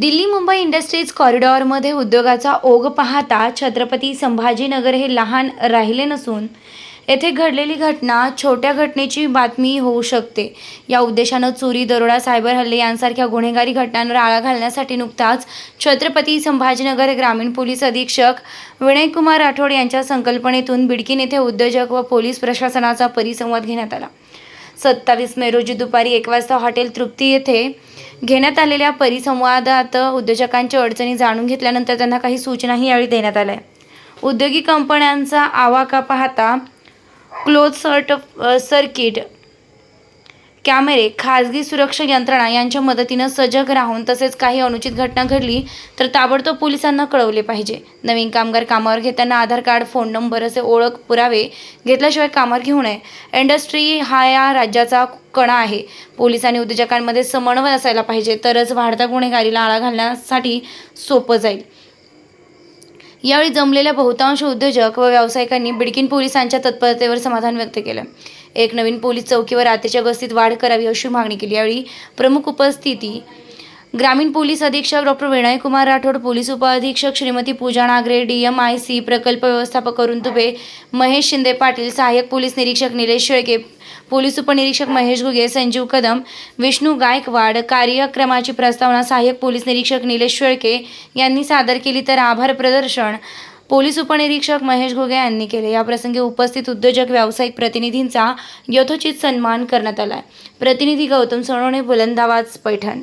Delhi Mumbai industries कॉरिडॉरमध्ये उद्योगाचा ओघ पाहता छत्रपती संभाजीनगर हे लहान राहिले नसून येथे घडलेली घटना छोट्या घटनेची बातमी होऊ शकते. या उद्देशानं चोरी दरोडा सायबर हल्ले यांसारख्या गुन्हेगारी घटनांवर आळा घालण्यासाठी नुकताच छत्रपती संभाजीनगर ग्रामीण पोलीस अधीक्षक विनयकुमार राठोड यांच्या संकल्पनेतून बिडकीन येथे उद्योजक व पोलीस प्रशासनाचा परिसंवाद घेण्यात आला. सत्तावीस मे रोजी दुपारी एक वाजता हॉटेल तृप्ती येथे घेण्यात आलेल्या परिसंवादात उद्योजकांच्या अडचणी जाणून घेतल्यानंतर त्यांना काही सूचनाही यावेळी देण्यात आल्या. औद्योगिक कंपन्यांचा आवाका पाहता क्लोज सर्ट सर्किट कॅमेरे खाजगी सुरक्षा यंत्रणा यांच्या मदतीनं सजग राहून तसेच काही अनुचित घटना घडली तर ताबडतोब पोलिसांना कळवले पाहिजे. नवीन कामगार कामावर घेताना आधार कार्ड फोन नंबर असे ओळख पुरावे घेतल्याशिवाय कामावर घेऊ नये. इंडस्ट्री हा या राज्याचा कणा आहे. पोलिसांनी उद्योजकांमध्ये समन्वय असायला पाहिजे. तरच वाढत्या गुन्हेगारीला आळा घालण्यासाठी सोपं जाईल. यावेळी जमलेल्या बहुतांश उद्योजक व व्यावसायिकांनी बिडकीन पोलिसांच्या तत्परतेवर समाधान व्यक्त केलं. एक नवीन पोलीस चौकीवर रात्रीच्या गस्तीत वाढ करावी अशी मागणी केली. यावेळी प्रमुख उपस्थिती ग्रामीण पोलीस अधीक्षक डॉक्टर विनयकुमार राठोड पोलीस उपअधीक्षक Shrimati Pooja Nagare D M I C प्रकल्प व्यवस्थापक अरुण तुबे महेश शिंदे पाटील सहाय्यक पोलीस निरीक्षक निलेश शेळके पोलीस उपनिरीक्षक महेश घुगे संजीव कदम विष्णू गायकवाड कार्यक्रमाची प्रस्तावना सहाय्यक पोलीस निरीक्षक निलेश शेळके यांनी सादर केली. तर आभार प्रदर्शन पोलीस उपनिरीक्षक महेश घुगे यांनी केले. याप्रसंगी उपस्थित उद्योजक व्यावसायिक प्रतिनिधींचा यथोचित सन्मान करण्यात आला प्रतिनिधी गौतम सोनवणे बुलंदाबाद पैठण.